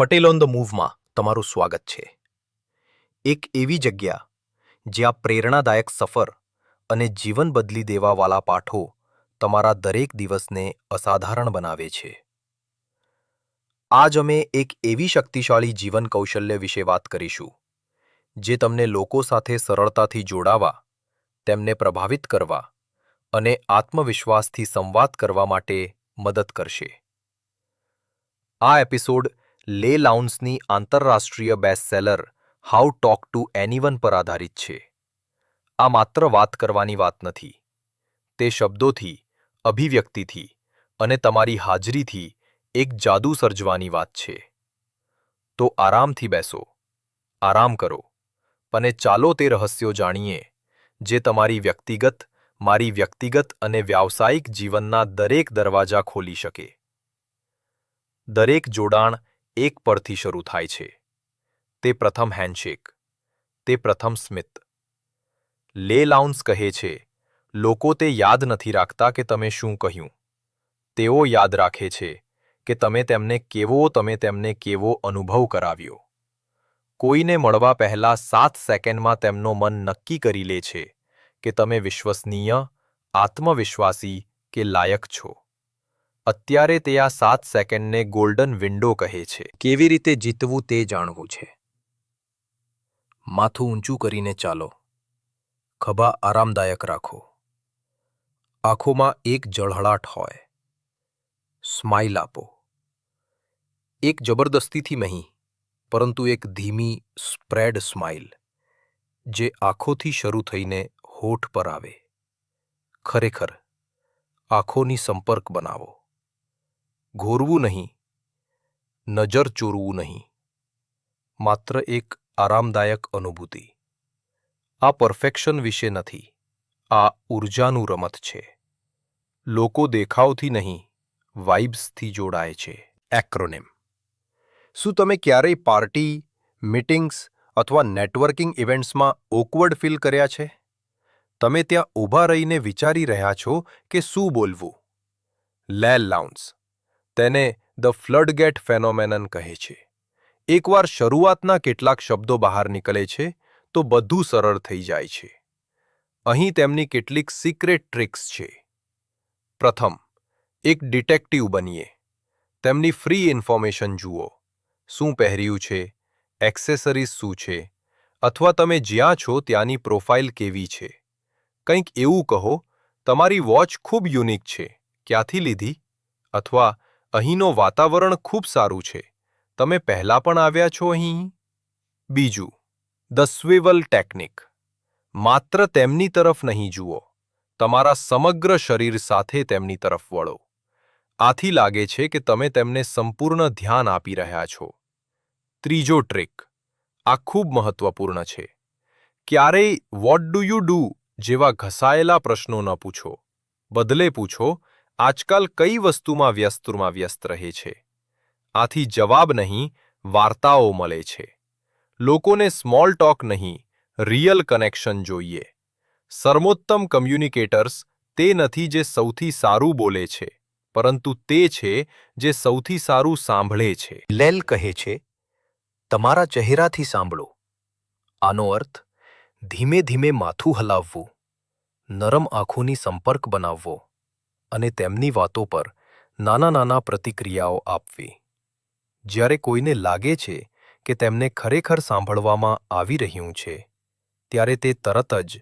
Patel on the મૂવમાં તમારું સ્વાગત છે. એક એવી જગ્યા જ્યાં પ્રેરણાદાયક સફર અને જીવન બદલી દેવાવાળા પાઠો તમારા દરેક દિવસને અસાધારણ બનાવે છે. આજ અમે એક એવી શક્તિશાળી જીવન કૌશલ્ય વિશે વાત કરીશું, જે તમને લોકો સાથે સરળતાથી જોડાવા, તેમને પ્રભાવિત કરવા અને આત્મવિશ્વાસથી સંવાદ કરવા માટે મદદ કરશે. આ એપિસોડ લે લાઉન્સની આંતરરાષ્ટ્રીય bestseller how talk to anyone પર આધારિત છે. આ માત્ર વાત કરવાની વાત નથી. તે શબ્દોથી, અભિવ્યક્તિથી અને તમારી હાજરીથી એક જાદુ સર્જવાની વાત છે. તો આરામથી બેસો. આરામ કરો. અને ચાલો તે રહસ્યો જાણીએ, જે તમારી વ્યક્તિગત, મારી વ્યક્તિગત અને વ્યાવસાયિક જીવનના દરેક દરવાજા ખોલી શકે. દરેક જોડાણ એક પરથી શરૂ થાય છે. તે પ્રથમ હેન્ડશેક તે પ્રથમ સ્મિત. લે લાઉન્સ કહે છે, લોકો તે યાદ નથી રાખતા કે તમે શું કહ્યું. તેઓ યાદ રાખે છે કે તમે તેમને કેવો, તમે તેમને કેવો અનુભવ કરાવ્યો. કોઈને મળવા પહેલા સાત સેકન્ડમાં તેમનો મન નક્કી કરી લે છે કે તમે વિશ્વસનીય, આત્મવિશ્વાસી કે લાયક છો. અત્યારે તે આ સાત સેકન્ડને ગોલ્ડન વિન્ડો કહે છે. કેવી રીતે જીતવું તે જાણવું છે. માથું ઊંચું કરીને ચાલો. ખભા આરામદાયક રાખો. આંખોમાં એક જળહળાટ હોય. સ્માઇલ આપો. એક જબરદસ્તીથી નહીં, પરંતુ એક ધીમી, સ્પ્રેડ સ્માઇલ જે આંખોથી શરૂ થઈને હોઠ પર આવે. ખરેખર, આંખોની સંપર્ક બનાવો. ઘોરવું નહીં, નજર ચોરવું નહીં, માત્ર એક આરામદાયક અનુભૂતિ. આ પરફેક્શન વિશે નથી, આ ઊર્જાનું રમત છે. લોકો દેખાવથી નહીં, વાઇબ્સથી જોડાય છે. એક્રોનેમ. શું તમે ક્યારેય પાર્ટી, મીટિંગ્સ અથવા નેટવર્કિંગ ઇવેન્ટ્સમાં ઓકવર્ડ ફીલ કર્યા છે? તમે ત્યાં ઊભા રહીને વિચારી રહ્યા છો કે શું બોલવું? લેલ લાઉન્સ. તેને ધ ફ્લડગેટ ફેનોમેનન કહે છે. એકવાર શરૂઆતના કેટલાક શબ્દો બહાર નીકળે છે, તો બધું સરળ થઈ જાય છે. અહીં તેમની કેટલીક સિક્રેટ ટ્રિક્સ છે. પ્રથમ, એક ડિટેક્ટિવ બનીએ. તેમની ફ્રી ઇન્ફોર્મેશન જુઓ. શું પહેર્યું છે? એક્સેસરીઝ શું છે? અથવા તમે જ્યાં છો ત્યાંની પ્રોફાઇલ કેવી છે? કંઈક એવું કહો, તમારી વોચ ખૂબ યુનિક છે. ક્યાંથી લીધી? અથવા અહીંનો વાતાવરણ ખૂબ સારું છે. તમે પહેલાં પણ આવ્યા છો અહીં? બીજું, ધ સ્વિવલ ટેકનિક. માત્ર તેમની તરફ નહીં જુઓ, તમારા સમગ્ર શરીર સાથે તેમની તરફ વળો. આથી લાગે છે કે તમે તેમને સંપૂર્ણ ધ્યાન આપી રહ્યા છો. ત્રીજો ટ્રિક, આ ખૂબ મહત્વપૂર્ણ છે. ક્યારેય વોટ ડુ યુ ડુ? જેવા ઘસાયેલા પ્રશ્નો ન પૂછો. બદલે પૂછો આજકાલ કઈ વસ્તુમાં વ્યસ્તમાં વ્યસ્ત રહે છે? આથી જવાબ નહીં, વાર્તાઓ મળે છે. લોકોને સ્મોલ ટોક નહીં રિયલ કનેક્શન જોઈએ. સર્વોત્તમ કમ્યુનિકેટર્સ તે નથી જે સૌથી સારું બોલે છે, પરંતુ તે છે જે સૌથી સારું સાંભળે છે. લેલ કહે છે, તમારા ચહેરાથી સાંભળો. આનો અર્થ, ધીમે ધીમે માથું હલાવવું. નરમ આંખોની સંપર્ક બનાવવો. અને તેમની વાતો પર નાના નાના પ્રતિક્રિયાઓ આપવી. જ્યારે કોઈને લાગે છે કે તેમને ખરેખર સાંભળવામાં આવી રહ્યું છે, ત્યારે તે તરત જ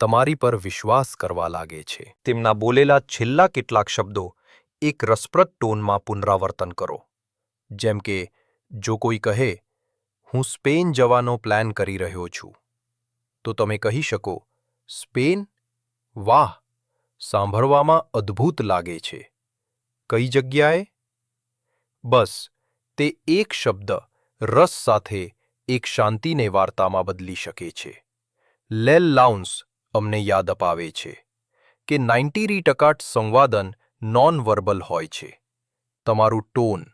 તમારી પર વિશ્વાસ કરવા લાગે છે. તેમના બોલેલા છેલ્લા કેટલાક શબ્દો એક રસપ્રદ ટોનમાં પુનરાવર્તન કરો. જેમ કે, જો કોઈ કહે, હું સ્પેન જવાનો પ્લાન કરી રહ્યો છું. તો તમે કહી શકો, સ્પેન? વાહ! સાંભળવામાં અદ્ભુત લાગે છે. કઈ જગ્યાએ? બસ, તે એક શબ્દ રસ સાથે એક શાંતિને વાર્તામાં બદલી શકે છે. લેલ લાઉન્સ અમને યાદ અપાવે છે કે નાઇન્ટી ટકા સંવાદન નોન વર્બલ હોય છે. તમારું ટોન,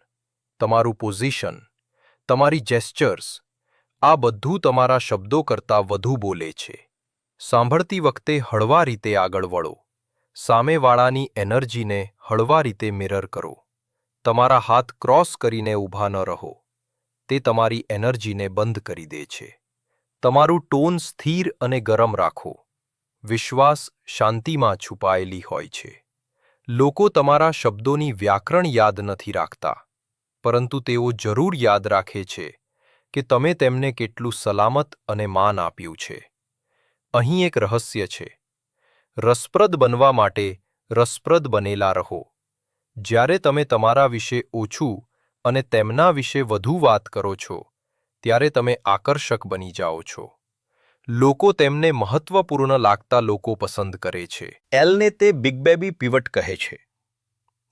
તમારું પોઝિશન, તમારી જેસ્ચર્સ, આ બધું તમારા શબ્દો કરતાં વધુ બોલે છે. સાંભળતી વખતે હળવા રીતે આગળ વળો. સામેવાળાની એનર્જીને હળવા રીતે મિરર કરો. તમારા હાથ ક્રોસ કરીને ઊભા ન રહો. તે તમારી એનર્જીને બંધ કરી દે છે. તમારું ટોન સ્થિર અને ગરમ રાખો. વિશ્વાસ શાંતિમાં છુપાયેલી હોય છે. લોકો તમારા શબ્દોની વ્યાકરણ યાદ નથી રાખતા. પરંતુ તેઓ જરૂર યાદ રાખે છે કે તમે તેમને કેટલું સલામત અને માન આપ્યું છે. અહીં એક રહસ્ય છે. રસપ્રદ બનવા માટે રસપ્રદ બનેલા રહો. જ્યારે તમે તમારા વિશે ઓછું અને તેમના વિશે વધુ વાત કરો છો, ત્યારે તમે આકર્ષક બની જાઓ છો. લોકો તેમને મહત્વપૂર્ણ લાગતા લોકો પસંદ કરે છે. એલને તે બિગ બેબી પીવટ કહે છે.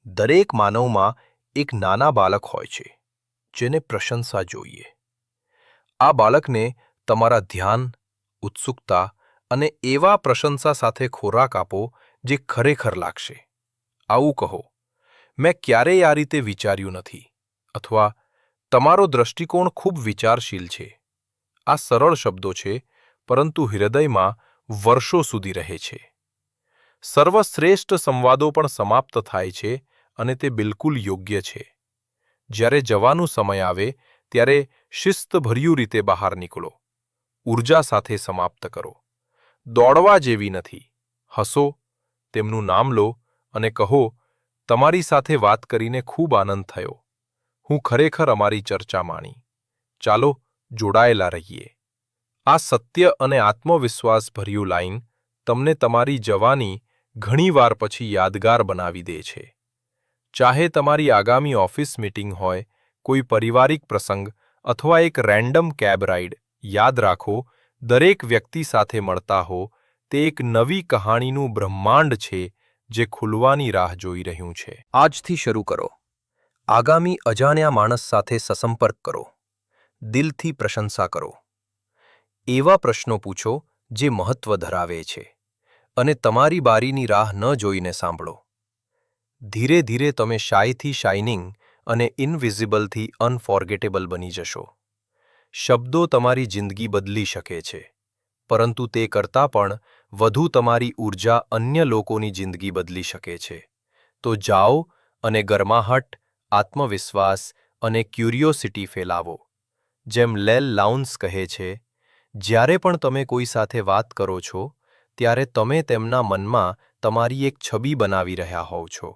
દરેક માનવમાં એક નાના બાળક હોય છે, જેને પ્રશંસા જોઈએ. આ બાળકને તમારા ધ્યાન, ઉત્સુકતા અને એવા પ્રશંસા સાથે ખોરાક આપો જે ખરેખર લાગશે. આવું કહો, મેં ક્યારેય આ રીતે વિચાર્યું નથી, અથવા તમારો દ્રષ્ટિકોણ ખૂબ વિચારશીલ છે. આ સરળ શબ્દો છે, પરંતુ હૃદયમાં વર્ષો સુધી રહે છે. સર્વશ્રેષ્ઠ સંવાદો પણ સમાપ્ત થાય છે અને તે બિલકુલ યોગ્ય છે. જ્યારે જવાનું સમય આવે, ત્યારે શિસ્તભર્યું રીતે બહાર નીકળો. ઊર્જા સાથે સમાપ્ત કરો. દોડવા જેવી નથી. હસો, તેમનું નામ લો અને કહો, તમારી સાથે વાત કરીને ખૂબ આનંદ થયો. હું ખરેખર અમારી ચર્ચા માણી. ચાલો, જોડાયેલા રહીએ. આ સત્ય અને આત્મવિશ્વાસ ભર્યું લાઈન તમને તમારી જવાની ઘણીવાર પછી યાદગાર બનાવી દે છે. ચાહે તમારી આગામી ઓફિસ મીટિંગ હોય, કોઈ પારિવારિક પ્રસંગ અથવા એક રેન્ડમ કેબ રાઇડ યાદ રાખો દરેક વ્યક્તિ સાથે મળતા હો, તે એક નવી કહાણીનું બ્રહ્માંડ છે, જે ખુલવાની રાહ જોઈ રહ્યું છે. આજથી શરૂ કરો. આગામી અજાણ્યા માણસ સાથે સસંપર્ક કરો. દિલથી પ્રશંસા કરો. એવા પ્રશ્નો પૂછો, જે મહત્વ ધરાવે છે. અને તમારી બારીની રાહ ન જોઈને સાંભળો. ધીરે ધીરે તમે શાયથી શાઇનિંગ અને ઇનવિઝિબલથી અનફોર્ગેટેબલ બની જશો. શબ્દો તમારી જિંદગી બદલી શકે છે, પરંતુ તે કરતાં પણ વધુ તમારી ઊર્જા અન્ય લોકોની જિંદગી બદલી શકે છે. તો જાઓ અને ગરમાહટ આત્મવિશ્વાસ અને ક્યુરિયોસિટી ફેલાવો, જેમ લેલ લાઉન્સ કહે છે, જ્યારે પણ તમે કોઈ સાથે વાત કરો છો, ત્યારે તમે તેમના મનમાં તમારી એક છબી બનાવી રહ્યા હોવ છો.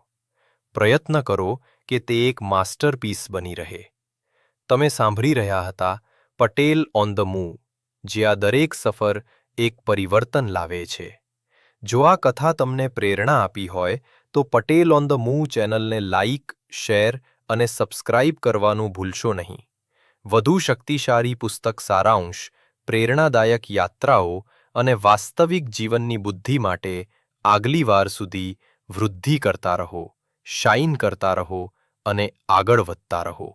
પ્રયત્ન કરો કે તે એક માસ્ટરપીસ બની રહે. તમે સાંભળી રહ્યા હતા પટેલ ઓન ધ મૂવ આ દરેક સફર એક પરિવર્તન લાવે છે. જો આ કથા તમને પ્રેરણા આપી હોય, તો પટેલ ઓન ધ મૂવ ચેનલને લાઇક શેર અને સબસ્ક્રાઇબ કરવાનું ભૂલશો નહીં. વધુ શક્તિશાળી પુસ્તક સારાંશ, પ્રેરણાદાયક યાત્રાઓ અને વાસ્તવિક જીવનની બુદ્ધિ માટે આગલી વાર સુધી વૃદ્ધિ કરતા રહો શાઇન કરતા રહો અને આગળ વધતા રહો.